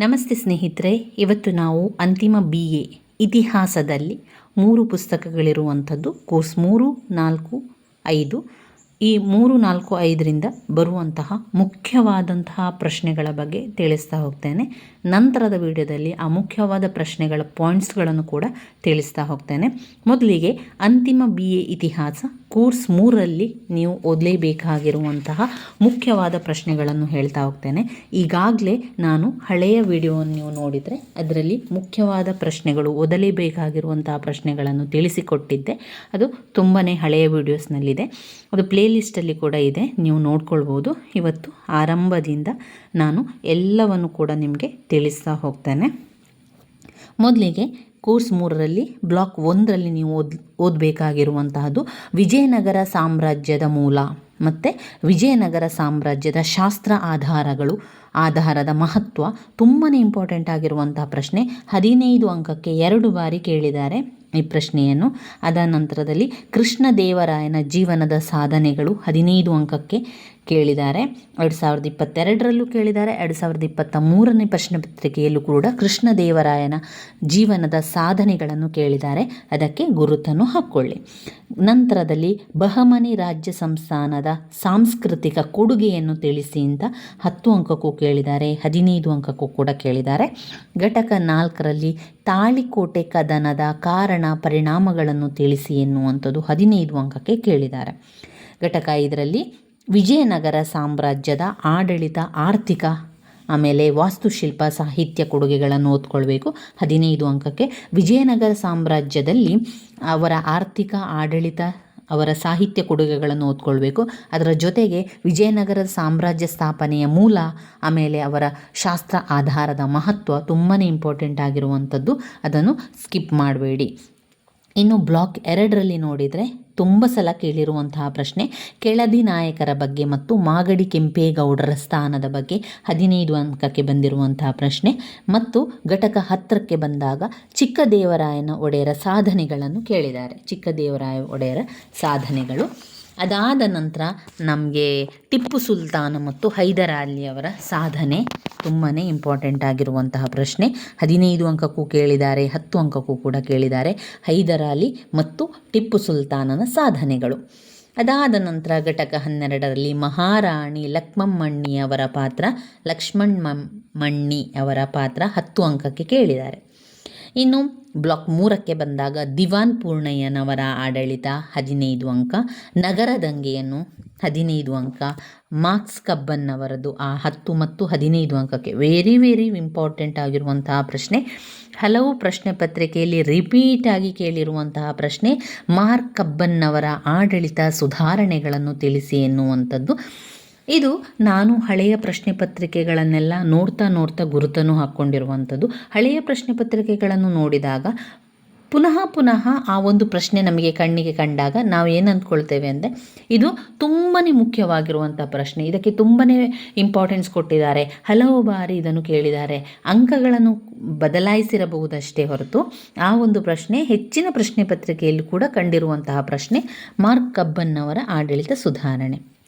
ನಮಸ್ತೆ ಸ್ನೇಹಿತರೆ, ಇವತ್ತು ನಾವು ಅಂತಿಮ ಬಿ ಎ ಇತಿಹಾಸದಲ್ಲಿ ಮೂರು ಪುಸ್ತಕಗಳಿರುವಂಥದ್ದು, ಕೋರ್ಸ್ ಮೂರು, ನಾಲ್ಕು, ಐದು. ಈ ಮೂರು, ನಾಲ್ಕು, ಐದರಿಂದ ಬರುವಂತಹ ಮುಖ್ಯವಾದಂತಹ ಪ್ರಶ್ನೆಗಳ ಬಗ್ಗೆ ತಿಳಿಸ್ತಾ ಹೋಗ್ತೇನೆ. ನಂತರದ ವಿಡಿಯೋದಲ್ಲಿ ಆ ಮುಖ್ಯವಾದ ಪ್ರಶ್ನೆಗಳ ಪಾಯಿಂಟ್ಸ್ಗಳನ್ನು ಕೂಡ ತಿಳಿಸ್ತಾ ಹೋಗ್ತೇನೆ. ಮೊದಲಿಗೆ ಅಂತಿಮ ಬಿ ಎ ಇತಿಹಾಸ. ಕೋರ್ಸ್ ಮೂರಲ್ಲಿ ನೀವು ಓದಲೇಬೇಕಾಗಿರುವಂತಹ ಮುಖ್ಯವಾದ ಪ್ರಶ್ನೆಗಳನ್ನು ಹೇಳ್ತಾ ಹೋಗ್ತೇನೆ. ಈಗಾಗಲೇ ನಾನು ಹಳೆಯ ವಿಡಿಯೋವನ್ನು ನೀವು ನೋಡಿದರೆ ಅದರಲ್ಲಿ ಮುಖ್ಯವಾದ ಪ್ರಶ್ನೆಗಳು, ಓದಲೇಬೇಕಾಗಿರುವಂತಹ ಪ್ರಶ್ನೆಗಳನ್ನು ತಿಳಿಸಿಕೊಟ್ಟಿದ್ದೆ. ಅದು ತುಂಬಾ ಹಳೆಯ ವಿಡಿಯೋಸ್ನಲ್ಲಿದೆ. ಅದು ಪ್ಲೇಲಿಸ್ಟಲ್ಲಿ ಕೂಡ ಇದೆ. ನೀವು ನೋಡ್ಕೊಳ್ಬೋದು. ಇವತ್ತು ಆರಂಭದಿಂದ ನಾನು ಎಲ್ಲವನ್ನು ಕೂಡ ನಿಮಗೆ ತಿಳಿಸ್ತಾ ಹೋಗ್ತೇನೆ. ಮೊದಲಿಗೆ ಕೋರ್ಸ್ ಮೂರರಲ್ಲಿ, ಬ್ಲಾಕ್ ಒಂದರಲ್ಲಿ ನೀವು ಓದ್, ಓದಬೇಕಾಗಿರುವಂತಹದ್ದು ವಿಜಯನಗರ ಸಾಮ್ರಾಜ್ಯದ ಮೂಲ ಮತ್ತು ವಿಜಯನಗರ ಸಾಮ್ರಾಜ್ಯದ ಶಾಸ್ತ್ರ ಆಧಾರಗಳು, ಆಧಾರದ ಮಹತ್ವ ತುಂಬಾ ಇಂಪಾರ್ಟೆಂಟ್ ಆಗಿರುವಂತಹ ಪ್ರಶ್ನೆ. ಹದಿನೈದು ಅಂಕಕ್ಕೆ ಎರಡು ಬಾರಿ ಕೇಳಿದ್ದಾರೆ ಈ ಪ್ರಶ್ನೆಯನ್ನು. ಅದ ನಂತರದಲ್ಲಿ ಕೃಷ್ಣದೇವರಾಯನ ಜೀವನದ ಸಾಧನೆಗಳು ಹದಿನೈದು ಅಂಕಕ್ಕೆ ಕೇಳಿದ್ದಾರೆ. ಎರಡು ಸಾವಿರದ ಇಪ್ಪತ್ತೆರಡರಲ್ಲೂ ಕೇಳಿದ್ದಾರೆ. ಎರಡು ಸಾವಿರದ ಇಪ್ಪತ್ತ ಮೂರನೇ ಪ್ರಶ್ನೆ ಪತ್ರಿಕೆಯಲ್ಲೂ ಕೂಡ ಕೃಷ್ಣದೇವರಾಯನ ಜೀವನದ ಸಾಧನೆಗಳನ್ನು ಕೇಳಿದ್ದಾರೆ. ಅದಕ್ಕೆ ಗುರುತನ್ನು ಹಾಕ್ಕೊಳ್ಳಿ. ನಂತರದಲ್ಲಿ ಬಹಮನಿ ರಾಜ್ಯ ಸಂಸ್ಥಾನದ ಸಾಂಸ್ಕೃತಿಕ ಕೊಡುಗೆಯನ್ನು ತಿಳಿಸಿ ಅಂತ ಹತ್ತು ಅಂಕಕ್ಕೂ ಕೇಳಿದ್ದಾರೆ. ಹದಿನೈದು ಅಂಕಕ್ಕೂ ಕೂಡ ಕೇಳಿದ್ದಾರೆ. ಘಟಕ ನಾಲ್ಕರಲ್ಲಿ ತಾಳಿಕೋಟೆ ಕದನದ ಕಾರಣ ಪರಿಣಾಮಗಳನ್ನು ತಿಳಿಸಿ ಎನ್ನುವಂಥದ್ದು ಹದಿನೈದು ಅಂಕಕ್ಕೆ ಕೇಳಿದ್ದಾರೆ. ಘಟಕ ಐದರಲ್ಲಿ ವಿಜಯನಗರ ಸಾಮ್ರಾಜ್ಯದ ಆಡಳಿತ ಆರ್ಥಿಕ, ಆಮೇಲೆ ವಾಸ್ತುಶಿಲ್ಪ ಸಾಹಿತ್ಯ ಕೊಡುಗೆಗಳನ್ನು ಓದ್ಕೊಳ್ಬೇಕು. ಹದಿನೈದು ಅಂಕಕ್ಕೆ ವಿಜಯನಗರ ಸಾಮ್ರಾಜ್ಯದಲ್ಲಿ ಅವರ ಆರ್ಥಿಕ, ಆಡಳಿತ, ಅವರ ಸಾಹಿತ್ಯ ಕೊಡುಗೆಗಳನ್ನು ಓದ್ಕೊಳ್ಬೇಕು. ಅದರ ಜೊತೆಗೆ ವಿಜಯನಗರದ ಸಾಮ್ರಾಜ್ಯ ಸ್ಥಾಪನೆಯ ಮೂಲ, ಆಮೇಲೆ ಅವರ ಶಾಸ್ತ್ರ ಆಧಾರದ ಮಹತ್ವ ತುಂಬಾ ಇಂಪಾರ್ಟೆಂಟ್ ಆಗಿರುವಂಥದ್ದು. ಅದನ್ನು ಸ್ಕಿಪ್ ಮಾಡಬೇಡಿ. ಇನ್ನು ಬ್ಲಾಕ್ ಎರಡರಲ್ಲಿ ನೋಡಿದರೆ ತುಂಬ ಸಲ ಕೇಳಿರುವಂತಹ ಪ್ರಶ್ನೆ, ಕೆಳದಿ ನಾಯಕರ ಬಗ್ಗೆ ಮತ್ತು ಮಾಗಡಿ ಕೆಂಪೇಗೌಡರ ಸ್ಥಾನದ ಬಗ್ಗೆ ಹದಿನೈದು ಅಂಕಕ್ಕೆ ಬಂದಿರುವಂತಹ ಪ್ರಶ್ನೆ ಮತ್ತು ಘಟಕ ಹತ್ತಿರಕ್ಕೆ ಬಂದಾಗ ಚಿಕ್ಕದೇವರಾಯನ ಒಡೆಯರ ಸಾಧನೆಗಳನ್ನು ಕೇಳಿದ್ದಾರೆ. ಚಿಕ್ಕದೇವರಾಯ ಒಡೆಯರ ಸಾಧನೆಗಳು. ಅದಾದ ನಂತರ ನಮಗೆ ಟಿಪ್ಪು ಸುಲ್ತಾನ ಮತ್ತು ಹೈದರ್ ಅಲಿಯವರ ಸಾಧನೆ ತುಂಬಾ ಇಂಪಾರ್ಟೆಂಟ್ ಆಗಿರುವಂತಹ ಪ್ರಶ್ನೆ. ಹದಿನೈದು ಅಂಕಕ್ಕೂ ಕೇಳಿದ್ದಾರೆ, ಹತ್ತು ಅಂಕಕ್ಕೂ ಕೂಡ ಕೇಳಿದ್ದಾರೆ ಹೈದರ್ ಅಲಿ ಮತ್ತು ಟಿಪ್ಪು ಸುಲ್ತಾನನ ಸಾಧನೆಗಳು. ಅದಾದ ನಂತರ ಘಟಕ ಹನ್ನೆರಡರಲ್ಲಿ ಮಹಾರಾಣಿ ಲಕ್ಷ್ಮಮ್ಮಣ್ಣಿ ಅವರ ಪಾತ್ರ, ಲಕ್ಷ್ಮಣ್ ಮಣ್ಣಿ ಅವರ ಪಾತ್ರ ಹತ್ತು ಅಂಕಕ್ಕೆ ಕೇಳಿದ್ದಾರೆ. ಇನ್ನು ಬ್ಲಾಕ್ ಮೂರಕ್ಕೆ ಬಂದಾಗ ದಿವಾನ್ ಪೂರ್ಣಯ್ಯನವರ ಆಡಳಿತ ಹದಿನೈದು ಅಂಕ, ನಗರ ದಂಗೆಯನ್ನು ಹದಿನೈದು ಅಂಕ, ಮಾರ್ಕ್ಸ್ ಕಬ್ಬನ್ನವರದು ಆ ಹತ್ತು ಮತ್ತು ಹದಿನೈದು ಅಂಕಕ್ಕೆ ವೆರಿ ವೆರಿ ಇಂಪಾರ್ಟೆಂಟ್ ಆಗಿರುವಂತಹ ಪ್ರಶ್ನೆ. ಹಲವು ಪ್ರಶ್ನೆ ಪತ್ರಿಕೆಯಲ್ಲಿ ರಿಪೀಟ್ ಆಗಿ ಕೇಳಿರುವಂತಹ ಪ್ರಶ್ನೆ, ಮಾರ್ಕ್ ಕಬ್ಬನ್ನವರ ಆಡಳಿತ ಸುಧಾರಣೆಗಳನ್ನು ತಿಳಿಸಿ ಎನ್ನುವಂಥದ್ದು. ಇದು ನಾನು ಹಳೆಯ ಪ್ರಶ್ನೆ ಪತ್ರಿಕೆಗಳನ್ನೆಲ್ಲ ನೋಡ್ತಾ ನೋಡ್ತಾ ಗುರುತನ್ನು ಹಾಕ್ಕೊಂಡಿರುವಂಥದ್ದು. ಹಳೆಯ ಪ್ರಶ್ನೆ ಪತ್ರಿಕೆಗಳನ್ನು ನೋಡಿದಾಗ ಪುನಃ ಪುನಃ ಆ ಒಂದು ಪ್ರಶ್ನೆ ನಮಗೆ ಕಣ್ಣಿಗೆ ಕಂಡಾಗ ನಾವು ಏನು ಅಂದ್ಕೊಳ್ತೇವೆ ಅಂದರೆ ಇದು ತುಂಬಾ ಮುಖ್ಯವಾಗಿರುವಂಥ ಪ್ರಶ್ನೆ. ಇದಕ್ಕೆ ತುಂಬಾ ಇಂಪಾರ್ಟೆನ್ಸ್ ಕೊಟ್ಟಿದ್ದಾರೆ. ಹಲವು ಬಾರಿ ಇದನ್ನು ಕೇಳಿದ್ದಾರೆ. ಅಂಕಗಳನ್ನು ಬದಲಾಯಿಸಿರಬಹುದಷ್ಟೇ ಹೊರತು ಆ ಒಂದು ಪ್ರಶ್ನೆ ಹೆಚ್ಚಿನ ಪ್ರಶ್ನೆ ಪತ್ರಿಕೆಯಲ್ಲಿ ಕೂಡ ಕಂಡಿರುವಂತಹ ಪ್ರಶ್ನೆ ಮಾರ್ಕ್ ಕಬ್ಬನ್ನವರ ಆಡಳಿತ ಸುಧಾರಣೆ.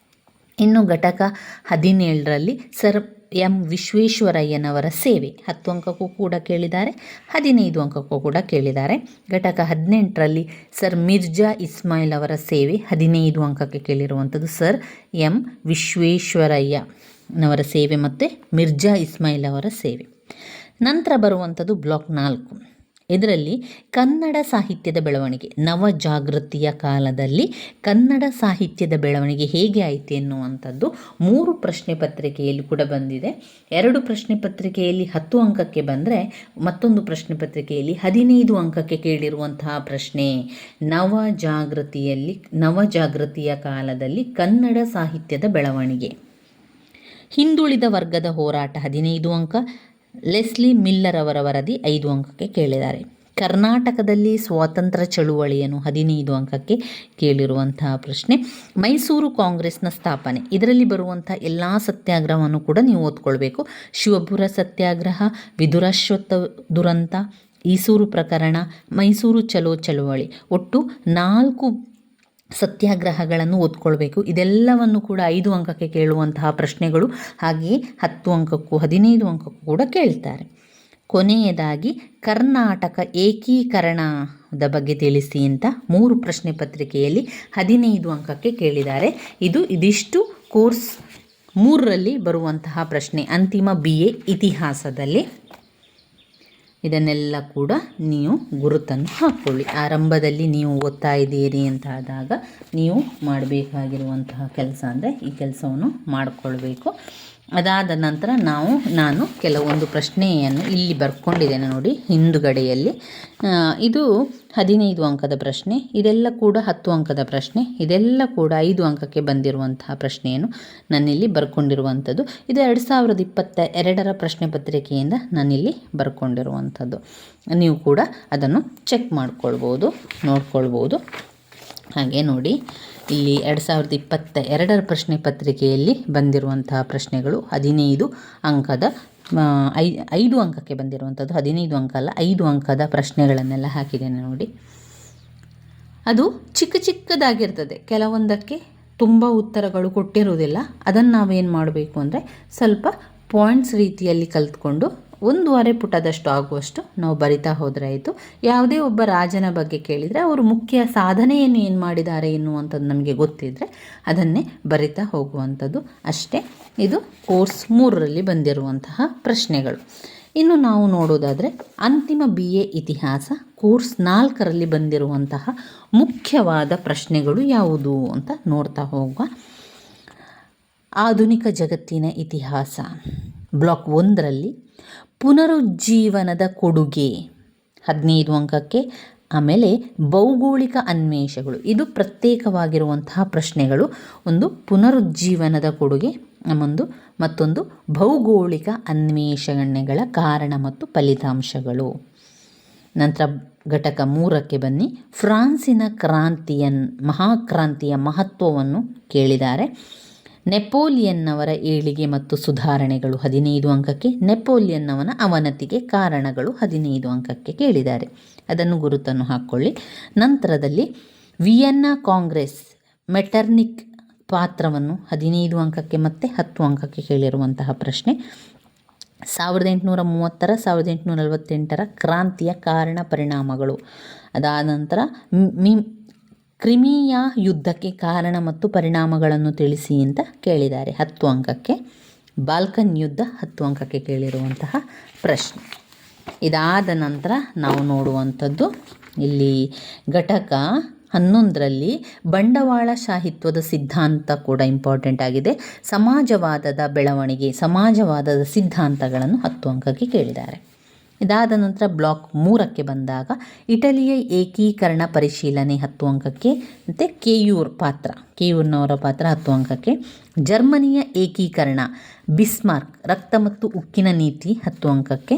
ಇನ್ನು ಘಟಕ ಹದಿನೇಳರಲ್ಲಿ ಸರ್ ಎಂ ವಿಶ್ವೇಶ್ವರಯ್ಯನವರ ಸೇವೆ. ಹತ್ತು ಅಂಕಕ್ಕೂ ಕೂಡ ಕೇಳಿದ್ದಾರೆ, ಹದಿನೈದು ಅಂಕಕ್ಕೂ ಕೂಡ ಕೇಳಿದ್ದಾರೆ. ಘಟಕ ಹದಿನೆಂಟರಲ್ಲಿ ಸರ್ ಮಿರ್ಜಾ ಇಸ್ಮಾಯಿಲ್ ಅವರ ಸೇವೆ, ಹದಿನೈದು ಅಂಕಕ್ಕೆ ಕೇಳಿರುವಂಥದ್ದು ಸರ್ ಎಂ ವಿಶ್ವೇಶ್ವರಯ್ಯನವರ ಸೇವೆ ಮತ್ತು ಮಿರ್ಜಾ ಇಸ್ಮಾಯಿಲ್ ಅವರ ಸೇವೆ. ನಂತರ ಬರುವಂಥದ್ದು ಬ್ಲಾಕ್ ನಾಲ್ಕು. ಇದರಲ್ಲಿ ಕನ್ನಡ ಸಾಹಿತ್ಯದ ಬೆಳವಣಿಗೆ, ನವ ಜಾಗೃತಿಯ ಕಾಲದಲ್ಲಿ ಕನ್ನಡ ಸಾಹಿತ್ಯದ ಬೆಳವಣಿಗೆ ಹೇಗೆ ಆಯಿತು ಎನ್ನುವಂಥದ್ದು ಮೂರು ಪ್ರಶ್ನೆ ಪತ್ರಿಕೆಯಲ್ಲಿ ಕೂಡ ಬಂದಿದೆ. ಎರಡು ಪ್ರಶ್ನೆ ಪತ್ರಿಕೆಯಲ್ಲಿ ಹತ್ತು ಅಂಕಕ್ಕೆ ಬಂದರೆ ಮತ್ತೊಂದು ಪ್ರಶ್ನೆ ಪತ್ರಿಕೆಯಲ್ಲಿ ಹದಿನೈದು ಅಂಕಕ್ಕೆ ಕೇಳಿರುವಂತಹ ಪ್ರಶ್ನೆ, ನವ ಜಾಗೃತಿಯಲ್ಲಿ, ನವ ಜಾಗೃತಿಯ ಕಾಲದಲ್ಲಿ ಕನ್ನಡ ಸಾಹಿತ್ಯದ ಬೆಳವಣಿಗೆ. ಹಿಂದುಳಿದ ವರ್ಗದ ಹೋರಾಟ ಹದಿನೈದು ಅಂಕ ಲೆಸ್ಲಿ ಮಿಲ್ಲರ್ ಅವರ ವರದಿ ಐದು ಅಂಕಕ್ಕೆ ಕೇಳಿದ್ದಾರೆ. ಕರ್ನಾಟಕದಲ್ಲಿ ಸ್ವಾತಂತ್ರ್ಯ ಚಳುವಳಿಯನ್ನು ಹದಿನೈದು ಅಂಕಕ್ಕೆ ಕೇಳಿರುವಂತಹ ಪ್ರಶ್ನೆ. ಮೈಸೂರು ಕಾಂಗ್ರೆಸ್ನ ಸ್ಥಾಪನೆ. ಇದರಲ್ಲಿ ಬರುವಂಥ ಎಲ್ಲ ಸತ್ಯಾಗ್ರಹವನ್ನು ಕೂಡ ನೀವು ಓದ್ಕೊಳ್ಬೇಕು. ಶಿವಪುರ ಸತ್ಯಾಗ್ರಹ, ವಿದುರಾಶ್ವತ್ಥ ದುರಂತ, ಈಸೂರು ಪ್ರಕರಣ, ಮೈಸೂರು ಚಲೋ ಚಳುವಳಿ. ಒಟ್ಟು ನಾಲ್ಕು ಸತ್ಯಾಗ್ರಹಗಳನ್ನು ಓದ್ಕೊಳ್ಬೇಕು. ಇದೆಲ್ಲವನ್ನು ಕೂಡ ಐದು ಅಂಕಕ್ಕೆ ಕೇಳುವಂತಹ ಪ್ರಶ್ನೆಗಳು. ಹಾಗೆಯೇ ಹತ್ತು ಅಂಕಕ್ಕೂ ಹದಿನೈದು ಅಂಕಕ್ಕೂ ಕೂಡ ಕೇಳ್ತಾರೆ. ಕೊನೆಯದಾಗಿ ಕರ್ನಾಟಕ ಏಕೀಕರಣದ ಬಗ್ಗೆ ತಿಳಿಸಿ ಅಂತ ಮೂರು ಪ್ರಶ್ನೆ ಪತ್ರಿಕೆಯಲ್ಲಿ ಹದಿನೈದು ಅಂಕಕ್ಕೆ ಕೇಳಿದ್ದಾರೆ. ಇದು ಇದಿಷ್ಟು ಕೋರ್ಸ್ ಮೂರರಲ್ಲಿ ಬರುವಂತಹ ಪ್ರಶ್ನೆ. ಅಂತಿಮ ಬಿ ಎ ಇತಿಹಾಸದಲ್ಲಿ. ಇದನ್ನೆಲ್ಲ ಕೂಡ ನೀವು ಗುರುತನ್ನು ಹಾಕ್ಕೊಳ್ಳಿ ಆರಂಭದಲ್ಲಿ ನೀವು ಓದ್ತಾ ಇದ್ದೀರಿ ಅಂತ ಆದಾಗ ನೀವು ಮಾಡಬೇಕಾಗಿರುವಂತಹ ಕೆಲಸ ಅಂದರೆ ಈ ಕೆಲಸವನ್ನು ಮಾಡಿಕೊಳ್ಬೇಕು. ಅದಾದ ನಂತರ ನಾವು, ನಾನು ಕೆಲವೊಂದು ಪ್ರಶ್ನೆಯನ್ನು ಇಲ್ಲಿ ಬರ್ಕೊಂಡಿದ್ದೇನೆ ನೋಡಿ ಹಿಂದುಗಡೆಯಲ್ಲಿ. ಇದು ಹದಿನೈದು ಅಂಕದ ಪ್ರಶ್ನೆ, ಇದೆಲ್ಲ ಕೂಡ ಹತ್ತು ಅಂಕದ ಪ್ರಶ್ನೆ, ಇದೆಲ್ಲ ಕೂಡ ಐದು ಅಂಕಕ್ಕೆ ಬಂದಿರುವಂತಹ ಪ್ರಶ್ನೆಯನ್ನು ನಾನಿಲ್ಲಿ ಬರ್ಕೊಂಡಿರುವಂಥದ್ದು. ಇದು ಎರಡು ಸಾವಿರದ ಇಪ್ಪತ್ತ ಎರಡರ ಪ್ರಶ್ನೆ ಪತ್ರಿಕೆಯಿಂದ ನಾನಿಲ್ಲಿ ಬರ್ಕೊಂಡಿರುವಂಥದ್ದು. ನೀವು ಕೂಡ ಅದನ್ನು ಚೆಕ್ ಮಾಡ್ಕೊಳ್ಬೋದು, ನೋಡ್ಕೊಳ್ಬೋದು. ಹಾಗೆ ನೋಡಿ, ಇಲ್ಲಿ ಎರಡು ಸಾವಿರದ ಇಪ್ಪತ್ತ ಎರಡರ ಪ್ರಶ್ನೆ ಪತ್ರಿಕೆಯಲ್ಲಿ ಬಂದಿರುವಂತಹ ಪ್ರಶ್ನೆಗಳು ಹದಿನೈದು ಅಂಕದ ಐ, ಐದು ಅಂಕಕ್ಕೆ ಬಂದಿರುವಂಥದ್ದು ಹದಿನೈದು ಅಂಕ ಅಲ್ಲ, ಐದು ಅಂಕದ ಪ್ರಶ್ನೆಗಳನ್ನೆಲ್ಲ ಹಾಕಿದ್ದೇನೆ ನೋಡಿ. ಅದು ಚಿಕ್ಕ ಚಿಕ್ಕದಾಗಿರ್ತದೆ, ಕೆಲವೊಂದಕ್ಕೆ ತುಂಬ ಉತ್ತರಗಳು ಕೊಟ್ಟಿರುವುದಿಲ್ಲ. ಅದನ್ನು ನಾವೇನು ಮಾಡಬೇಕು ಅಂದರೆ ಸ್ವಲ್ಪ ಪಾಯಿಂಟ್ಸ್ ರೀತಿಯಲ್ಲಿ ಕಲಿತ್ಕೊಂಡು ಒಂದೂವರೆ ಪುಟದಷ್ಟು ಆಗುವಷ್ಟು ನಾವು ಬರಿತಾ ಹೋದರೆ ಆಯಿತು. ಯಾವುದೇ ಒಬ್ಬ ರಾಜನ ಬಗ್ಗೆ ಕೇಳಿದರೆ ಅವರು ಮುಖ್ಯ ಸಾಧನೆಯನ್ನು ಏನು ಮಾಡಿದ್ದಾರೆ ಎನ್ನುವಂಥದ್ದು ನಮಗೆ ಗೊತ್ತಿದ್ದರೆ ಅದನ್ನೇ ಬರಿತಾ ಹೋಗುವಂಥದ್ದು ಅಷ್ಟೇ. ಇದು ಕೋರ್ಸ್ ಮೂರರಲ್ಲಿ ಬಂದಿರುವಂತಹ ಪ್ರಶ್ನೆಗಳು. ಇನ್ನು ನಾವು ನೋಡೋದಾದರೆ ಅಂತಿಮ ಬಿ ಎ ಇತಿಹಾಸ ಕೋರ್ಸ್ ನಾಲ್ಕರಲ್ಲಿ ಬಂದಿರುವಂತಹ ಮುಖ್ಯವಾದ ಪ್ರಶ್ನೆಗಳು ಯಾವುದು ಅಂತ ನೋಡ್ತಾ ಹೋಗುವ. ಆಧುನಿಕ ಜಗತ್ತಿನ ಇತಿಹಾಸ. ಬ್ಲಾಕ್ ಒಂದರಲ್ಲಿ ಪುನರುಜ್ಜೀವನದ ಕೊಡುಗೆ. ಹದಿನೈದು ಅಂಕಕ್ಕೆ ಆಮೇಲೆ ಭೌಗೋಳಿಕ ಅನ್ವೇಷಗಳು. ಇದು ಪ್ರತ್ಯೇಕವಾಗಿರುವಂತಹ ಪ್ರಶ್ನೆಗಳು. ಒಂದು ಪುನರುಜ್ಜೀವನದ ಕೊಡುಗೆ ಒಂದು ಮತ್ತೊಂದು ಭೌಗೋಳಿಕ ಅನ್ವೇಷಣೆಗಳ ಕಾರಣ ಮತ್ತು ಫಲಿತಾಂಶಗಳು. ನಂತರ ಘಟಕ ಮೂರಕ್ಕೆ ಬನ್ನಿ. ಫ್ರಾನ್ಸಿನ ಕ್ರಾಂತಿಯ ಮಹಾಕ್ರಾಂತಿಯ ಮಹತ್ವವನ್ನು ಕೇಳಿದ್ದಾರೆ. ನೆಪೋಲಿಯನ್ನವರ ಏಳಿಗೆ ಮತ್ತು ಸುಧಾರಣೆಗಳು ಹದಿನೈದು ಅಂಕಕ್ಕೆ, ನೆಪೋಲಿಯನ್ನವನ ಅವನತಿಗೆ ಕಾರಣಗಳು ಹದಿನೈದು ಅಂಕಕ್ಕೆ ಕೇಳಿದ್ದಾರೆ. ಅದನ್ನು ಗುರುತನ್ನು ಹಾಕ್ಕೊಳ್ಳಿ. ನಂತರದಲ್ಲಿ ವಿಯೆನ್ನಾ ಕಾಂಗ್ರೆಸ್ ಮೆಟರ್ನಿಕ್ ಪಾತ್ರವನ್ನು ಹದಿನೈದು ಅಂಕಕ್ಕೆ ಮತ್ತು ಹತ್ತು ಅಂಕಕ್ಕೆ ಕೇಳಿರುವಂತಹ ಪ್ರಶ್ನೆ. ಸಾವಿರದ ಎಂಟುನೂರ ಮೂವತ್ತರ, ಸಾವಿರದ ಎಂಟುನೂರ ನಲವತ್ತೆಂಟರ ಕ್ರಾಂತಿಯ ಕಾರಣ ಪರಿಣಾಮಗಳು. ಅದಾದ ನಂತರ ಕ್ರಿಮಿಯಾ ಯುದ್ಧಕ್ಕೆ ಕಾರಣ ಮತ್ತು ಪರಿಣಾಮಗಳನ್ನು ತಿಳಿಸಿ ಅಂತ ಕೇಳಿದ್ದಾರೆ. ಹತ್ತು ಅಂಕಕ್ಕೆ. ಬಾಲ್ಕನ್ ಯುದ್ಧ ಹತ್ತು ಅಂಕಕ್ಕೆ ಕೇಳಿರುವಂತಹ ಪ್ರಶ್ನೆ. ಇದಾದ ನಂತರ ನಾವು ನೋಡುವಂಥದ್ದು ಇಲ್ಲಿ ಘಟಕ ಹನ್ನೊಂದರಲ್ಲಿ ಬಂಡವಾಳಶಾಹಿತ್ವದ ಸಿದ್ಧಾಂತ ಕೂಡ ಇಂಪಾರ್ಟೆಂಟ್ ಆಗಿದೆ. ಸಮಾಜವಾದದ ಬೆಳವಣಿಗೆ, ಸಮಾಜವಾದದ ಸಿದ್ಧಾಂತಗಳನ್ನು ಹತ್ತು ಅಂಕಕ್ಕೆ ಕೇಳಿದ್ದಾರೆ. ಇದಾದ ನಂತರ ಬ್ಲಾಕ್ ಮೂರಕ್ಕೆ ಬಂದಾಗ ಇಟಲಿಯ ಏಕೀಕರಣ ಪರಿಶೀಲನೆ ಹತ್ತು ಅಂಕಕ್ಕೆ, ಮತ್ತು ಕೆಯೂರ್ ಪಾತ್ರ, ಕೆಯೂರ್ನವರ ಪಾತ್ರ ಹತ್ತು ಅಂಕಕ್ಕೆ, ಜರ್ಮನಿಯ ಏಕೀಕರಣ ಬಿಸ್ಮಾರ್ಕ್ ರಕ್ತ ಮತ್ತು ಉಕ್ಕಿನ ನೀತಿ ಹತ್ತು ಅಂಕಕ್ಕೆ,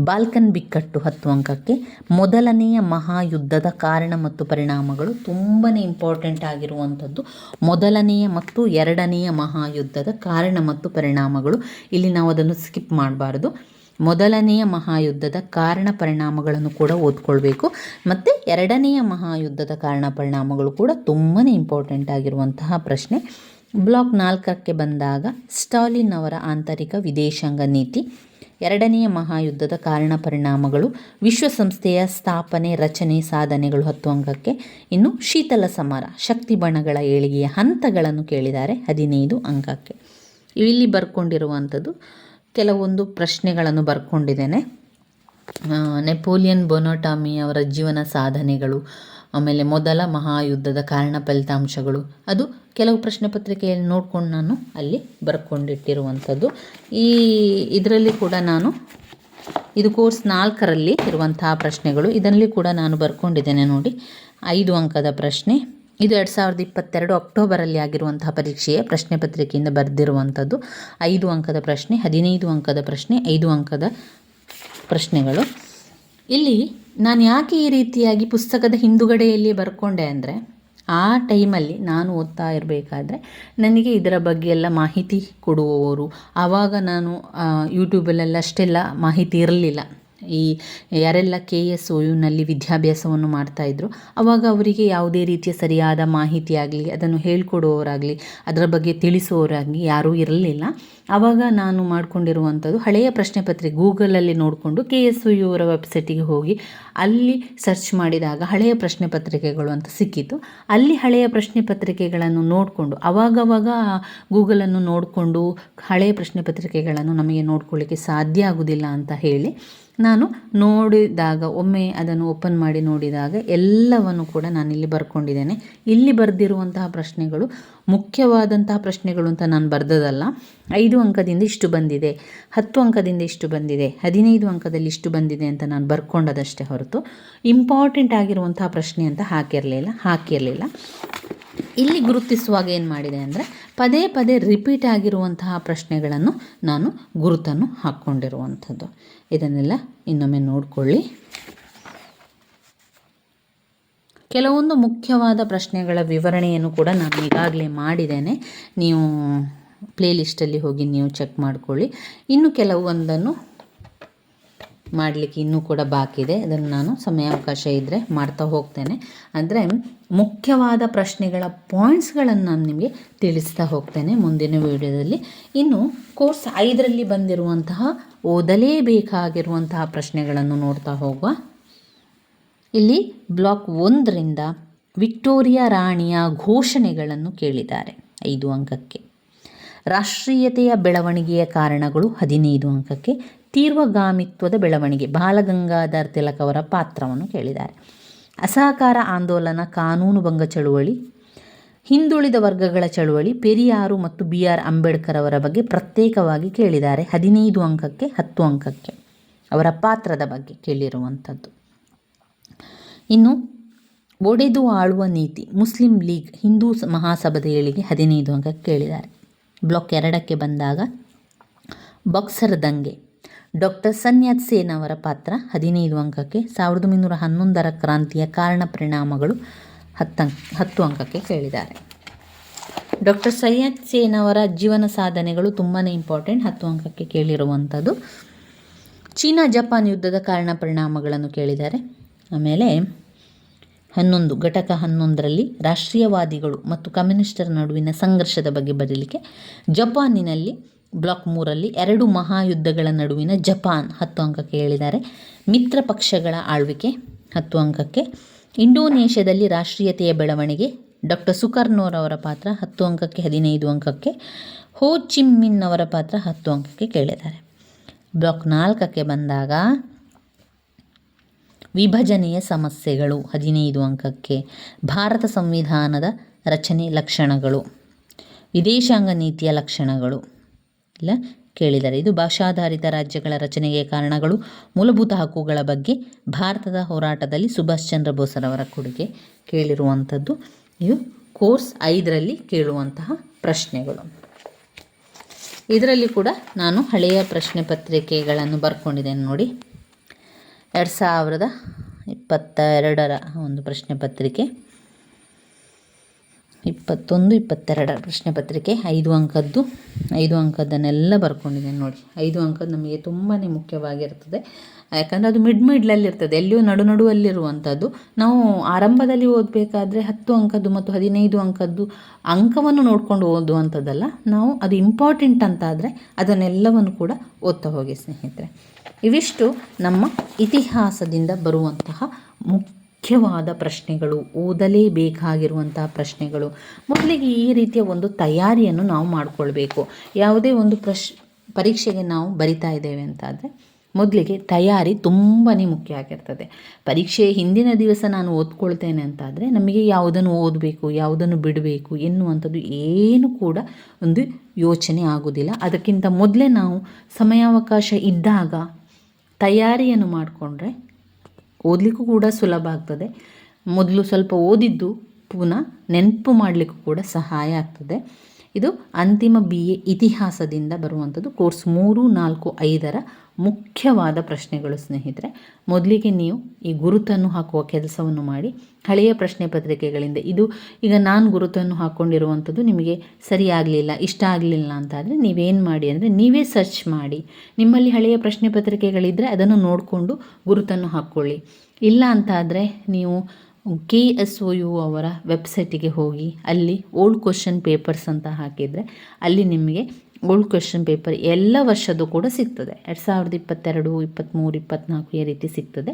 ಬಾಲ್ಕನ್ ಬಿಕ್ಕಟ್ಟು ಹತ್ತು ಅಂಕಕ್ಕೆ, ಮೊದಲನೆಯ ಮಹಾಯುದ್ಧದ ಕಾರಣ ಮತ್ತು ಪರಿಣಾಮಗಳು ತುಂಬಾ ಇಂಪಾರ್ಟೆಂಟ್ ಆಗಿರುವಂಥದ್ದು. ಮೊದಲನೆಯ ಮತ್ತು ಎರಡನೆಯ ಮಹಾಯುದ್ಧದ ಕಾರಣ ಮತ್ತು ಪರಿಣಾಮಗಳು, ಇಲ್ಲಿ ನಾವು ಅದನ್ನು ಸ್ಕಿಪ್ ಮಾಡಬಾರ್ದು. ಮೊದಲನೆಯ ಮಹಾಯುದ್ಧದ ಕಾರಣ ಪರಿಣಾಮಗಳನ್ನು ಕೂಡ ಓದ್ಕೊಳ್ಬೇಕು. ಮತ್ತು ಎರಡನೆಯ ಮಹಾಯುದ್ಧದ ಕಾರಣ ಪರಿಣಾಮಗಳು ಕೂಡ ತುಂಬಾ ಇಂಪಾರ್ಟೆಂಟ್ ಆಗಿರುವಂತಹ ಪ್ರಶ್ನೆ. ಬ್ಲಾಕ್ ನಾಲ್ಕಕ್ಕೆ ಬಂದಾಗ ಸ್ಟಾಲಿನ್ ಅವರ ಆಂತರಿಕ ವಿದೇಶಾಂಗ ನೀತಿ. ಎರಡನೆಯ ಮಹಾಯುದ್ಧದ ಕಾರಣ ಪರಿಣಾಮಗಳು ವಿಶ್ವಸಂಸ್ಥೆಯ ಸ್ಥಾಪನೆ, ರಚನೆ, ಸಾಧನೆಗಳು ಹತ್ತು ಅಂಗಕ್ಕೆ. ಇನ್ನು ಶೀತಲ ಸಮರ, ಶಕ್ತಿ ಬಣಗಳ ಏಳಿಗೆಯ ಹಂತಗಳನ್ನು ಕೇಳಿದ್ದಾರೆ ಹದಿನೈದು ಅಂಕಕ್ಕೆ ಇಲ್ಲಿ ಬರ್ಕೊಂಡಿರುವಂಥದ್ದು ಕೆಲವೊಂದು ಪ್ರಶ್ನೆಗಳನ್ನು ಬರ್ಕೊಂಡಿದ್ದೇನೆ. ನೆಪೋಲಿಯನ್ ಬೊನೋಟಾಮಿ ಅವರ ಜೀವನ ಸಾಧನೆಗಳು, ಆಮೇಲೆ ಮೊದಲ ಮಹಾಯುದ್ಧದ ಕಾರಣ ಫಲಿತಾಂಶಗಳು, ಅದು ಕೆಲವು ಪ್ರಶ್ನೆ ಪತ್ರಿಕೆಯಲ್ಲಿ ನೋಡ್ಕೊಂಡು ನಾನು ಅಲ್ಲಿ ಬರ್ಕೊಂಡಿಟ್ಟಿರುವಂಥದ್ದು. ಈ ಇದರಲ್ಲಿ ಕೂಡ ನಾನು, ಇದು ಕೋರ್ಸ್ ನಾಲ್ಕರಲ್ಲಿ ಇರುವಂತಹ ಪ್ರಶ್ನೆಗಳು, ಇದರಲ್ಲಿ ಕೂಡ ನಾನು ಬರ್ಕೊಂಡಿದ್ದೇನೆ ನೋಡಿ. ಐದು ಅಂಕದ ಪ್ರಶ್ನೆ. ಇದು ಎರಡು ಸಾವಿರದ ಇಪ್ಪತ್ತೆರಡು ಅಕ್ಟೋಬರಲ್ಲಿ ಆಗಿರುವಂತಹ ಪರೀಕ್ಷೆಯ ಪ್ರಶ್ನೆ ಪತ್ರಿಕೆಯಿಂದ ಬರೆದಿರುವಂಥದ್ದು. ಐದು ಅಂಕದ ಪ್ರಶ್ನೆ, ಹದಿನೈದು ಅಂಕದ ಪ್ರಶ್ನೆ, ಐದು ಅಂಕದ ಪ್ರಶ್ನೆಗಳು. ಇಲ್ಲಿ ನಾನು ಯಾಕೆ ಈ ರೀತಿಯಾಗಿ ಪುಸ್ತಕದ ಹಿಂದುಗಡೆಯಲ್ಲಿ ಬರ್ಕೊಂಡೆ ಅಂದರೆ, ಆ ಟೈಮಲ್ಲಿ ನಾನು ಓದ್ತಾ ಇರಬೇಕಾದ್ರೆ ನನಗೆ ಇದರ ಬಗ್ಗೆ ಎಲ್ಲ ಮಾಹಿತಿ ಕೊಡುವವರು. ಆವಾಗ ನಾನು ಯೂಟ್ಯೂಬಲ್ಲೆಲ್ಲ ಅಷ್ಟೆಲ್ಲ ಮಾಹಿತಿ ಇರಲಿಲ್ಲ. ಈ ಯಾರೆಲ್ಲ ಕೆ ಎಸ್ ಒ ಯುನಲ್ಲಿ ವಿದ್ಯಾಭ್ಯಾಸವನ್ನು ಮಾಡ್ತಾಯಿದ್ರು ಅವಾಗ ಅವರಿಗೆ ಯಾವುದೇ ರೀತಿಯ ಸರಿಯಾದ ಮಾಹಿತಿ ಆಗಲಿ, ಅದನ್ನು ಹೇಳ್ಕೊಡುವವರಾಗಲಿ ಅದರ ಬಗ್ಗೆ ತಿಳಿಸುವವರಾಗಲಿ ಯಾರೂ ಇರಲಿಲ್ಲ. ಆವಾಗ ನಾನು ಮಾಡಿಕೊಂಡಿರುವಂಥದ್ದು ಹಳೆಯ ಪ್ರಶ್ನೆ ಪತ್ರಿಕೆ ಗೂಗಲಲ್ಲಿ ನೋಡಿಕೊಂಡು ಕೆ ಎಸ್ ಒ ಯುವರ ವೆಬ್ಸೈಟಿಗೆ ಹೋಗಿ ಅಲ್ಲಿ ಸರ್ಚ್ ಮಾಡಿದಾಗ ಹಳೆಯ ಪ್ರಶ್ನೆ ಪತ್ರಿಕೆಗಳು ಅಂತ ಸಿಕ್ಕಿತು ಅಲ್ಲಿ ಹಳೆಯ ಪ್ರಶ್ನೆ ಪತ್ರಿಕೆಗಳನ್ನು ನೋಡಿಕೊಂಡು, ಅವಾಗವಾಗ ಗೂಗಲನ್ನು ನೋಡಿಕೊಂಡು ಹಳೆಯ ಪ್ರಶ್ನೆ ಪತ್ರಿಕೆಗಳನ್ನು ನಮಗೆ ನೋಡ್ಕೊಳ್ಳಿಕ್ಕೆ ಸಾಧ್ಯ ಆಗುವುದಿಲ್ಲ ಅಂತ ಹೇಳಿ ನಾನು ನೋಡಿದಾಗ, ಒಮ್ಮೆ ಅದನ್ನು ಓಪನ್ ಮಾಡಿ ನೋಡಿದಾಗ ಎಲ್ಲವನ್ನು ಕೂಡ ನಾನು ಇಲ್ಲಿ ಬರ್ಕೊಂಡಿದ್ದೇನೆ. ಇಲ್ಲಿ ಬರೆದಿರುವಂತಹ ಪ್ರಶ್ನೆಗಳು, ಮುಖ್ಯವಾದಂತಹ ಪ್ರಶ್ನೆಗಳು ಅಂತ ನಾನು ಬರೆದದಲ್ಲ ಐದು ಅಂಕದಿಂದ ಇಷ್ಟು ಬಂದಿದೆ, ಹತ್ತು ಅಂಕದಿಂದ ಇಷ್ಟು ಬಂದಿದೆ, ಹದಿನೈದು ಅಂಕದಲ್ಲಿ ಇಷ್ಟು ಬಂದಿದೆ ಅಂತ ನಾನು ಬರ್ಕೊಂಡದಷ್ಟೇ ಹೊರತು ಇಂಪಾರ್ಟೆಂಟ್ ಆಗಿರುವಂತಹ ಪ್ರಶ್ನೆ ಅಂತ ಹಾಕಿರಲಿಲ್ಲ ಹಾಕಿರಲಿಲ್ಲ. ಇಲ್ಲಿ ಗುರುತಿಸುವಾಗ ಏನು ಮಾಡಿದೆ ಅಂದರೆ, ಪದೇ ಪದೇ ರಿಪೀಟ್ ಆಗಿರುವಂತಹ ಪ್ರಶ್ನೆಗಳನ್ನು ನಾನು ಗುರುತನ್ನು ಹಾಕ್ಕೊಂಡಿರುವಂಥದ್ದು. ಇದನ್ನೆಲ್ಲ ಇನ್ನೊಮ್ಮೆ ನೋಡಿಕೊಳ್ಳಿ. ಕೆಲವೊಂದು ಮುಖ್ಯವಾದ ಪ್ರಶ್ನೆಗಳ ವಿವರಣೆಯನ್ನು ಕೂಡ ನಾನು ಈಗಾಗಲೇ ಮಾಡಿದ್ದೇನೆ. ನೀವು ಪ್ಲೇಲಿಸ್ಟಲ್ಲಿ ಹೋಗಿ ನೀವು ಚೆಕ್ ಮಾಡಿಕೊಳ್ಳಿ. ಇನ್ನು ಕೆಲವೊಂದನ್ನು ಮಾಡಲಿಕ್ಕೆ ಇನ್ನೂ ಕೂಡ ಬಾಕಿ ಇದೆ. ಅದನ್ನು ನಾನು ಸಮಯಾವಕಾಶ ಇದ್ದರೆ ಮಾಡ್ತಾ ಹೋಗ್ತೇನೆ. ಅಂದರೆ ಮುಖ್ಯವಾದ ಪ್ರಶ್ನೆಗಳ ಪಾಯಿಂಟ್ಸ್ಗಳನ್ನು ನಾನು ನಿಮಗೆ ತಿಳಿಸ್ತಾ ಹೋಗ್ತೇನೆ ಮುಂದಿನ ವಿಡಿಯೋದಲ್ಲಿ. ಇನ್ನು ಕೋರ್ಸ್ ಐದರಲ್ಲಿ ಬಂದಿರುವಂತಹ ಓದಲೇಬೇಕಾಗಿರುವಂತಹ ಪ್ರಶ್ನೆಗಳನ್ನು ನೋಡ್ತಾ ಹೋಗುವ. ಇಲ್ಲಿ ಬ್ಲಾಕ್ ಒಂದರಿಂದ ವಿಕ್ಟೋರಿಯಾ ರಾಣಿಯ ಘೋಷಣೆಗಳನ್ನು ಕೇಳಿದ್ದಾರೆ ಐದು ಅಂಕಕ್ಕೆ. ರಾಷ್ಟ್ರೀಯತೆಯ ಬೆಳವಣಿಗೆಯ ಕಾರಣಗಳು ಹದಿನೈದು ಅಂಕಕ್ಕೆ ತೀರ್ವಗಾಮಿತ್ವದ ಬೆಳವಣಿಗೆ. ಬಾಲಗಂಗಾಧರ್ ತಿಲಕ್ ಅವರ ಪಾತ್ರವನ್ನು ಕೇಳಿದ್ದಾರೆ. ಅಸಹಕಾರ ಆಂದೋಲನ ಕಾನೂನುಭಂಗ ಚಳುವಳಿ, ಹಿಂದುಳಿದ ವರ್ಗಗಳ ಚಳುವಳಿ, ಪೆರಿಯಾರು ಮತ್ತು ಬಿ ಆರ್ ಅಂಬೇಡ್ಕರ್ ಅವರ ಬಗ್ಗೆ ಪ್ರತ್ಯೇಕವಾಗಿ ಕೇಳಿದ್ದಾರೆ. ಹದಿನೈದು ಅಂಕಕ್ಕೆ ಹತ್ತು ಅಂಕಕ್ಕೆ ಅವರ ಪಾತ್ರದ ಬಗ್ಗೆ ಕೇಳಿರುವಂಥದ್ದು. ಇನ್ನು ಒಡೆದು ಆಳುವ ನೀತಿ, ಮುಸ್ಲಿಂ ಲೀಗ್ ಹಿಂದೂ ಮಹಾಸಭದ ಏಳಿಗೆ ಹದಿನೈದು ಅಂಕಕ್ಕೆ ಕೇಳಿದ್ದಾರೆ. ಬ್ಲಾಕ್ ಎರಡಕ್ಕೆ ಬಂದಾಗ ಬಾಕ್ಸರ್ ದಂಗೆ. ಡಾಕ್ಟರ್ ಸನ್ಯಾತ್ ಸೇನ್ ಅವರ ಪಾತ್ರ ಹದಿನೈದು ಅಂಕಕ್ಕೆ, ಸಾವಿರದ ಒಂಬೈನೂರ ಹನ್ನೊಂದರ ಕ್ರಾಂತಿಯ ಕಾರಣ ಪರಿಣಾಮಗಳು ಹತ್ತು ಹತ್ತು ಅಂಕಕ್ಕೆ ಕೇಳಿದ್ದಾರೆ. ಡಾಕ್ಟರ್ ಸಯ್ಯದ್ ಸೇನ್ ಅವರ ಜೀವನ ಸಾಧನೆಗಳು ತುಂಬಾ ಇಂಪಾರ್ಟೆಂಟ್ ಹತ್ತು ಅಂಕಕ್ಕೆ ಕೇಳಿರುವಂಥದ್ದು. ಚೀನಾ ಜಪಾನ್ ಯುದ್ಧದ ಕಾರಣ ಪರಿಣಾಮಗಳನ್ನು ಕೇಳಿದ್ದಾರೆ. ಆಮೇಲೆ ಹನ್ನೊಂದು, ಘಟಕ ಹನ್ನೊಂದರಲ್ಲಿ ರಾಷ್ಟ್ರೀಯವಾದಿಗಳು ಮತ್ತು ಕಮ್ಯುನಿಸ್ಟರ ನಡುವಿನ ಸಂಘರ್ಷದ ಬಗ್ಗೆ ಬರೀಲಿಕ್ಕೆ ಜಪಾನಿನಲ್ಲಿ ಬ್ಲಾಕ್ ಮೂರಲ್ಲಿ ಎರಡು ಮಹಾಯುದ್ಧಗಳ ನಡುವಿನ ಜಪಾನ್ ಹತ್ತು ಅಂಕಕ್ಕೆ ಹೇಳಿದ್ದಾರೆ ಮಿತ್ರ ಪಕ್ಷಗಳ ಆಳ್ವಿಕೆ ಹತ್ತು ಅಂಕಕ್ಕೆ. ಇಂಡೋನೇಷ್ಯಾದಲ್ಲಿ ರಾಷ್ಟ್ರೀಯತೆಯ ಬೆಳವಣಿಗೆ ಡಾಕ್ಟರ್ ಸುಕರ್ನೋರ್ ಅವರ ಪಾತ್ರ ಹತ್ತು ಅಂಕಕ್ಕೆ ಹದಿನೈದು ಅಂಕಕ್ಕೆ. ಹೋ ಚಿಮ್ಮಿನ್ ಅವರ ಪಾತ್ರ ಹತ್ತು ಅಂಕಕ್ಕೆ ಕೇಳಿದ್ದಾರೆ. ಬ್ಲಾಕ್ ನಾಲ್ಕಕ್ಕೆ ಬಂದಾಗ ವಿಭಜನೆಯ ಸಮಸ್ಯೆಗಳು. ಹದಿನೈದು ಅಂಕಕ್ಕೆ ಭಾರತ ಸಂವಿಧಾನದ ರಚನೆ ಲಕ್ಷಣಗಳು. ವಿದೇಶಾಂಗ ನೀತಿಯ ಲಕ್ಷಣಗಳು. ಇಲ್ಲ ಕೇಳಿದರೆ ಇದು ಭಾಷಾಧಾರಿತ ರಾಜ್ಯಗಳ ರಚನೆಗೆ ಕಾರಣಗಳು. ಮೂಲಭೂತ ಹಕ್ಕುಗಳ ಬಗ್ಗೆ ಭಾರತದ ಹೋರಾಟದಲ್ಲಿ ಸುಭಾಷ್ ಚಂದ್ರ ಬೋಸರವರ ಕೊಡುಗೆ ಕೇಳಿರುವಂಥದ್ದು. ಇದು ಕೋರ್ಸ್ ಐದರಲ್ಲಿ ಕೇಳುವಂತಹ ಪ್ರಶ್ನೆಗಳು. ಇದರಲ್ಲಿ ಕೂಡ ನಾನು ಹಳೆಯ ಪ್ರಶ್ನೆ ಪತ್ರಿಕೆಗಳನ್ನು ಬರ್ಕೊಂಡಿದ್ದೇನೆ ನೋಡಿ. ಎರಡು ಸಾವಿರದ ಇಪ್ಪತ್ತ ಎರಡರ ಒಂದು ಪ್ರಶ್ನೆ ಪತ್ರಿಕೆ. ಇಪ್ಪತ್ತೊಂದು, ಇಪ್ಪತ್ತೆರಡರ ಪ್ರಶ್ನೆ ಪತ್ರಿಕೆ. ಐದು ಅಂಕದ್ದು. ಐದು ಅಂಕದ್ದನ್ನೆಲ್ಲ ಬರ್ಕೊಂಡಿದ್ದೇನೆ ನೋಡಿ. ಐದು ಅಂಕದ್ದು ನಮಗೆ ತುಂಬಾ ಮುಖ್ಯವಾಗಿರ್ತದೆ. ಯಾಕಂದರೆ ಅದು ಮಿಡ್ ಮಿಡ್ಲಲ್ಲಿರ್ತದೆ ಎಲ್ಲಿಯೂ ನಡು ನಡುವಲ್ಲಿರುವಂಥದ್ದು. ನಾವು ಆರಂಭದಲ್ಲಿ ಓದಬೇಕಾದ್ರೆ ಹತ್ತು ಅಂಕದ್ದು ಮತ್ತು ಹದಿನೈದು ಅಂಕದ್ದು ಅಂಕವನ್ನು ನೋಡಿಕೊಂಡು ಓದುವಂಥದ್ದಲ್ಲ. ನಾವು ಅದು ಇಂಪಾರ್ಟೆಂಟ್ ಅಂತಾದರೆ ಅದನ್ನೆಲ್ಲವನ್ನು ಕೂಡ ಓದ್ತಾ ಹೋಗಿ ಸ್ನೇಹಿತರೆ. ಇವಿಷ್ಟು ನಮ್ಮ ಇತಿಹಾಸದಿಂದ ಬರುವಂತಹ ಮುಖ್ಯವಾದ ಪ್ರಶ್ನೆಗಳು, ಓದಲೇಬೇಕಾಗಿರುವಂತಹ ಪ್ರಶ್ನೆಗಳು. ಮೊದಲಿಗೆ ಈ ರೀತಿಯ ಒಂದು ತಯಾರಿಯನ್ನು ನಾವು ಮಾಡಿಕೊಳ್ಬೇಕು. ಯಾವುದೇ ಒಂದು ಪ್ರಶ್, ಪರೀಕ್ಷೆಗೆ ನಾವು ಬರಿತಾ ಇದ್ದೇವೆ ಅಂತಾದರೆ, ಮೊದಲಿಗೆ ತಯಾರಿ ತುಂಬಾ ಮುಖ್ಯ ಆಗಿರ್ತದೆ. ಪರೀಕ್ಷೆ ಹಿಂದಿನ ದಿವಸ ನಾನು ಓದ್ಕೊಳ್ತೇನೆ ಅಂತಾದರೆ, ನಮಗೆ ಯಾವುದನ್ನು ಓದಬೇಕು, ಯಾವುದನ್ನು ಬಿಡಬೇಕು ಎನ್ನುವಂಥದ್ದು ಏನು ಕೂಡ ಒಂದು ಯೋಚನೆ ಆಗೋದಿಲ್ಲ. ಅದಕ್ಕಿಂತ ಮೊದಲೇ ನಾವು ಸಮಯಾವಕಾಶ ಇದ್ದಾಗ ತಯಾರಿಯನ್ನು ಮಾಡಿಕೊಂಡ್ರೆ ಓದಲಿಕ್ಕೂ ಕೂಡ ಸುಲಭ ಆಗ್ತದೆ. ಮೊದಲು ಸ್ವಲ್ಪ ಓದಿದ್ದು ಪುನಃ ನೆನಪು ಮಾಡಲಿಕ್ಕೂ ಕೂಡ ಸಹಾಯ ಆಗ್ತದೆ. ಇದು ಅಂತಿಮ ಬಿ ಎ ಇತಿಹಾಸದಿಂದ ಬರುವಂಥದ್ದು. ಕೋರ್ಸ್ ಮೂರು, ನಾಲ್ಕು, ಐದರ ಮುಖ್ಯವಾದ ಪ್ರಶ್ನೆಗಳು ಸ್ನೇಹಿತರೆ. ಮೊದಲಿಗೆ ನೀವು ಈ ಗುರುತನ್ನು ಹಾಕುವ ಕೆಲಸವನ್ನು ಮಾಡಿ. ಹಳೆಯ ಪ್ರಶ್ನೆ ಪತ್ರಿಕೆಗಳಿಂದ ಇದು ಈಗ ನಾನು ಗುರುತನ್ನು ಹಾಕ್ಕೊಂಡಿರುವಂಥದ್ದು ನಿಮಗೆ ಸರಿಯಾಗಲಿಲ್ಲ, ಇಷ್ಟ ಆಗಲಿಲ್ಲ ಅಂತಾದರೆ ನೀವೇನು ಮಾಡಿ ಅಂದರೆ ನೀವೇ ಸರ್ಚ್ ಮಾಡಿ. ನಿಮ್ಮಲ್ಲಿ ಹಳೆಯ ಪ್ರಶ್ನೆ ಪತ್ರಿಕೆಗಳಿದ್ದರೆ ಅದನ್ನು ನೋಡಿಕೊಂಡು ಗುರುತನ್ನು ಹಾಕ್ಕೊಳ್ಳಿ. ಇಲ್ಲ ಅಂತಾದರೆ ನೀವು ಕೆ ಎಸ್ ಒ ಯು ಅವರ ವೆಬ್ಸೈಟಿಗೆ ಹೋಗಿ ಅಲ್ಲಿ ಓಲ್ಡ್ ಕ್ವಶನ್ ಪೇಪರ್ಸ್ ಅಂತ ಹಾಕಿದರೆ ಅಲ್ಲಿ ನಿಮಗೆ ಓಲ್ಡ್ ಕ್ವಶನ್ ಪೇಪರ್ ಎಲ್ಲ ವರ್ಷದ್ದು ಕೂಡ ಸಿಗ್ತದೆ. ಎರಡು ಸಾವಿರದ ಇಪ್ಪತ್ತೆರಡು ಇಪ್ಪತ್ತ್ಮೂರು ಇಪ್ಪತ್ತ್ನಾಲ್ಕು ಈ ರೀತಿ ಸಿಗ್ತದೆ.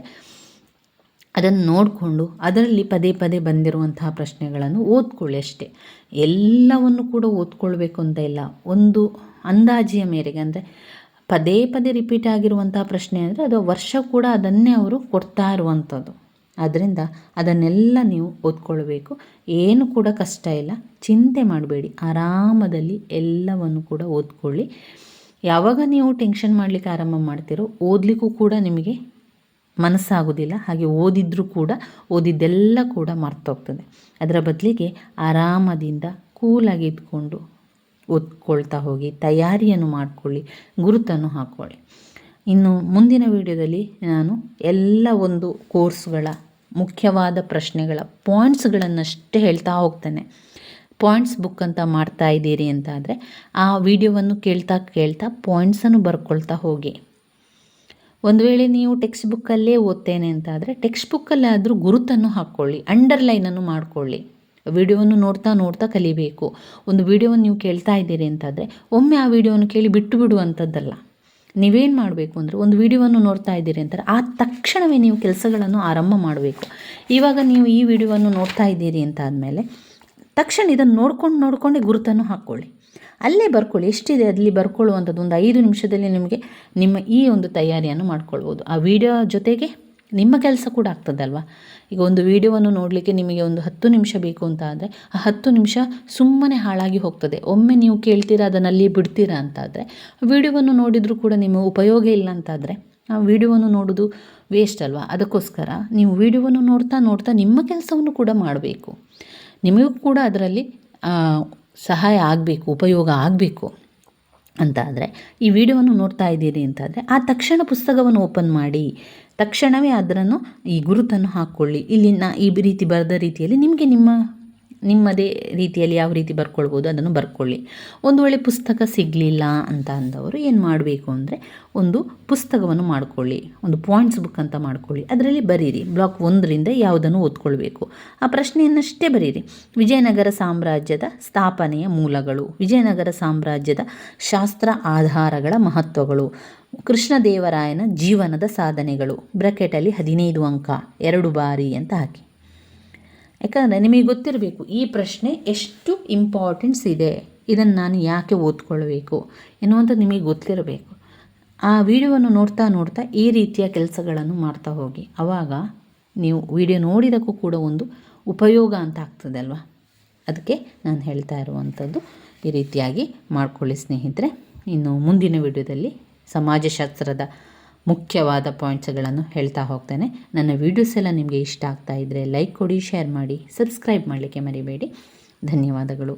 ಅದನ್ನು ನೋಡಿಕೊಂಡು ಅದರಲ್ಲಿ ಪದೇ ಪದೇ ಬಂದಿರುವಂತಹ ಪ್ರಶ್ನೆಗಳನ್ನು ಓದ್ಕೊಳ್ಳಿ ಅಷ್ಟೇ. ಎಲ್ಲವನ್ನು ಕೂಡ ಓದ್ಕೊಳ್ಬೇಕು ಅಂತ ಇಲ್ಲ. ಒಂದು ಅಂದಾಜಿಯ ಮೇರೆಗೆ ಅಂದರೆ ಪದೇ ಪದೇ ರಿಪೀಟ್ ಆಗಿರುವಂತಹ ಪ್ರಶ್ನೆ ಅಂದರೆ ಅದು ವರ್ಷ ಕೂಡ ಅದನ್ನೇ ಅವರು ಕೊಡ್ತಾ ಇರುವಂಥದ್ದು. ಆದ್ದರಿಂದ ಅದನ್ನೆಲ್ಲ ನೀವು ಓದ್ಕೊಳ್ಬೇಕು. ಏನು ಕೂಡ ಕಷ್ಟ ಇಲ್ಲ. ಚಿಂತೆ ಮಾಡಬೇಡಿ. ಆರಾಮದಲ್ಲಿ ಎಲ್ಲವನ್ನು ಕೂಡ ಓದ್ಕೊಳ್ಳಿ. ಯಾವಾಗ ನೀವು ಟೆನ್ಷನ್ ಮಾಡಲಿಕ್ಕೆ ಆರಂಭ ಮಾಡ್ತೀರೋ ಓದಲಿಕ್ಕೂ ಕೂಡ ನಿಮಗೆ ಮನಸ್ಸಾಗೋದಿಲ್ಲ. ಹಾಗೆ ಓದಿದ್ರೂ ಕೂಡ ಓದಿದ್ದೆಲ್ಲ ಕೂಡ ಮರ್ತೋಗ್ತದೆ. ಅದರ ಬದಲಿಗೆ ಆರಾಮದಿಂದ ಕೂಲಾಗಿ ಇದ್ಕೊಂಡು ಓದ್ಕೊಳ್ತಾ ಹೋಗಿ, ತಯಾರಿಯನ್ನು ಮಾಡಿಕೊಳ್ಳಿ, ಗುರುತನ್ನು ಹಾಕ್ಕೊಳ್ಳಿ. ಇನ್ನು ಮುಂದಿನ ವಿಡಿಯೋದಲ್ಲಿ ನಾನು ಎಲ್ಲ ಒಂದು ಕೋರ್ಸ್ಗಳ ಮುಖ್ಯವಾದ ಪ್ರಶ್ನೆಗಳ ಪಾಯಿಂಟ್ಸ್ಗಳನ್ನಷ್ಟೇ ಹೇಳ್ತಾ ಹೋಗ್ತೇನೆ. ಪಾಯಿಂಟ್ಸ್ ಬುಕ್ ಅಂತ ಮಾಡ್ತಾ ಇದ್ದೀರಿ ಅಂತ ಆದರೆ ಆ ವಿಡಿಯೋವನ್ನು ಕೇಳ್ತಾ ಕೇಳ್ತಾ ಪಾಯಿಂಟ್ಸನ್ನು ಬರ್ಕೊಳ್ತಾ ಹೋಗಿ. ಒಂದು ವೇಳೆ ನೀವು ಟೆಕ್ಸ್ಟ್ ಬುಕ್ಕಲ್ಲೇ ಓದ್ತೇನೆ ಅಂತ ಆದರೆ ಟೆಕ್ಸ್ಟ್ ಬುಕ್ಕಲ್ಲಾದರೂ ಗುರುತನ್ನು ಹಾಕ್ಕೊಳ್ಳಿ, ಅಂಡರ್ಲೈನನ್ನು ಮಾಡಿಕೊಳ್ಳಿ. ವಿಡಿಯೋವನ್ನು ನೋಡ್ತಾ ನೋಡ್ತಾ ಕಲಿಬೇಕು. ಒಂದು ವಿಡಿಯೋವನ್ನು ನೀವು ಕೇಳ್ತಾ ಇದ್ದೀರಿ ಅಂತಾದರೆ ಒಮ್ಮೆ ಆ ವಿಡಿಯೋವನ್ನು ಕೇಳಿ ಬಿಟ್ಟು ಬಿಡುವಂಥದ್ದಲ್ಲ. ನೀವೇನು ಮಾಡಬೇಕು ಅಂದರೆ ಒಂದು ವಿಡಿಯೋವನ್ನು ನೋಡ್ತಾ ಇದ್ದೀರಿ ಅಂತಾರೆ. ಆ ತಕ್ಷಣವೇ ನೀವು ಕೆಲಸಗಳನ್ನು ಆರಂಭ ಮಾಡಬೇಕು. ಇವಾಗ ನೀವು ಈ ವಿಡಿಯೋವನ್ನು ನೋಡ್ತಾ ಇದ್ದೀರಿ ಅಂತ ಆದಮೇಲೆ ತಕ್ಷಣ ಇದನ್ನು ನೋಡ್ಕೊಂಡು ನೋಡಿಕೊಂಡೇ ಗುರುತನ್ನು ಹಾಕ್ಕೊಳ್ಳಿ ಅಲ್ಲೇ ಬರ್ಕೊಳ್ಳಿ. ಎಷ್ಟಿದೆ ಅಲ್ಲಿ ಬರ್ಕೊಳ್ಳುವಂಥದ್ದು? ಒಂದು ಐದು ನಿಮಿಷದಲ್ಲಿ ನಿಮಗೆ ನಿಮ್ಮ ಈ ಒಂದು ತಯಾರಿಯನ್ನು ಮಾಡ್ಕೊಳ್ಬೋದು. ಆ ವಿಡಿಯೋ ಜೊತೆಗೆ ನಿಮ್ಮ ಕೆಲಸ ಕೂಡ ಆಗ್ತದಲ್ವ? ಈಗ ಒಂದು ವಿಡಿಯೋವನ್ನು ನೋಡಲಿಕ್ಕೆ ನಿಮಗೆ ಒಂದು ಹತ್ತು ನಿಮಿಷ ಬೇಕು ಅಂತ ಆದರೆ, ಆ ಹತ್ತು ನಿಮಿಷ ಸುಮ್ಮನೆ ಹಾಳಾಗಿ ಹೋಗ್ತದೆ. ಒಮ್ಮೆ ನೀವು ಕೇಳ್ತೀರಾ ಅದನ್ನಲ್ಲಿ ಬಿಡ್ತೀರಾ ಅಂತಾದರೆ ವಿಡಿಯೋವನ್ನು ನೋಡಿದರೂ ಕೂಡ ನಿಮಗೆ ಉಪಯೋಗ ಇಲ್ಲ ಅಂತಾದರೆ ಆ ವಿಡಿಯೋವನ್ನು ನೋಡೋದು ವೇಸ್ಟ್ ಅಲ್ವಾ? ಅದಕ್ಕೋಸ್ಕರ ನೀವು ವಿಡಿಯೋವನ್ನು ನೋಡ್ತಾ ನೋಡ್ತಾ ನಿಮ್ಮ ಕೆಲಸವನ್ನು ಕೂಡ ಮಾಡಬೇಕು. ನಿಮಗೂ ಕೂಡ ಅದರಲ್ಲಿ ಸಹಾಯ ಆಗಬೇಕು, ಉಪಯೋಗ ಆಗಬೇಕು ಅಂತ ಆದರೆ, ಈ ವಿಡಿಯೋವನ್ನು ನೋಡ್ತಾ ಇದ್ದೀರಿ ಅಂತಾದರೆ ಆ ತಕ್ಷಣ ಪುಸ್ತಕವನ್ನು ಓಪನ್ ಮಾಡಿ ತಕ್ಷಣವೇ ಅದನ್ನು ಈ ಗುರುತನ್ನು ಹಾಕ್ಕೊಳ್ಳಿ. ಇಲ್ಲಿ ನಾ ಈ ರೀತಿ ಬರೆದ ರೀತಿಯಲ್ಲಿ ನಿಮಗೆ ನಿಮ್ಮ, ನಿಮ್ಮದೇ ರೀತಿಯಲ್ಲಿ ಯಾವ ರೀತಿ ಬರ್ಕೊಳ್ಬೋದು ಅದನ್ನು ಬರ್ಕೊಳ್ಳಿ. ಒಂದು ವೇಳೆ ಪುಸ್ತಕ ಸಿಗಲಿಲ್ಲ ಅಂತ ಅಂದವರು ಏನು ಮಾಡಬೇಕು ಅಂದರೆ ಒಂದು ಪುಸ್ತಕವನ್ನು ಮಾಡಿಕೊಳ್ಳಿ. ಒಂದು ಪಾಯಿಂಟ್ಸ್ ಬುಕ್ ಅಂತ ಮಾಡ್ಕೊಳ್ಳಿ. ಅದರಲ್ಲಿ ಬರೀರಿ. ಬ್ಲಾಕ್ ಒಂದರಿಂದ ಯಾವುದನ್ನು ಓದ್ಕೊಳ್ಬೇಕು. ಆ ಪ್ರಶ್ನೆಯನ್ನಷ್ಟೇ ಬರೀರಿ. ವಿಜಯನಗರ ಸಾಮ್ರಾಜ್ಯದ ಸ್ಥಾಪನೆಯ ಮೂಲಗಳು, ವಿಜಯನಗರ ಸಾಮ್ರಾಜ್ಯದ ಶಾಸ್ತ್ರ ಆಧಾರಗಳ ಮಹತ್ವಗಳು ಕೃಷ್ಣದೇವರಾಯನ ಜೀವನದ ಸಾಧನೆಗಳು. ಬ್ರಕೆಟಲ್ಲಿ ಹದಿನೈದು ಅಂಕ, ಎರಡು ಬಾರಿ ಅಂತ ಹಾಕಿ. ಯಾಕಂದರೆ ನಿಮಗೆ ಗೊತ್ತಿರಬೇಕು, ಈ ಪ್ರಶ್ನೆ ಎಷ್ಟು ಇಂಪಾರ್ಟೆನ್ಸ್ ಇದೆ. ಇದನ್ನು ನಾನು ಯಾಕೆ ಓದ್ಕೊಳ್ಬೇಕು ಎನ್ನುವಂಥ ನಿಮಗೆ ಗೊತ್ತಿರಬೇಕು. ಆ ವಿಡಿಯೋವನ್ನು ನೋಡ್ತಾ ನೋಡ್ತಾ ಈ ರೀತಿಯ ಕೆಲಸಗಳನ್ನು ಮಾಡ್ತಾ ಹೋಗಿ. ಆವಾಗ ನೀವು ವಿಡಿಯೋ ನೋಡಿದಕ್ಕೂ ಕೂಡ ಒಂದು ಉಪಯೋಗ ಅಂತ ಆಗ್ತದೆ ಅಲ್ವಾ? ಅದಕ್ಕೆ ನಾನು ಹೇಳ್ತಾ ಇರುವಂಥದ್ದು ಈ ರೀತಿಯಾಗಿ ಮಾಡ್ಕೊಳ್ಳಿ ಸ್ನೇಹಿತರೆ. ಇನ್ನು ಮುಂದಿನ ವಿಡಿಯೋದಲ್ಲಿ ಸಮಾಜಶಾಸ್ತ್ರದ ಮುಖ್ಯವಾದ ಪಾಯಿಂಟ್ಸ್ಗಳನ್ನು ಹೇಳ್ತಾ ಹೋಗ್ತೇನೆ. ನನ್ನ ವೀಡಿಯೋಸ್ ಎಲ್ಲ ನಿಮಗೆ ಇಷ್ಟ ಆಗ್ತಾ ಇದ್ದರೆ ಲೈಕ್ ಕೊಡಿ ಶೇರ್ ಮಾಡಿ ಸಬ್ಸ್ಕ್ರೈಬ್ ಮಾಡಲಿಕ್ಕೆ ಮರಿಬೇಡಿ. ಧನ್ಯವಾದಗಳು.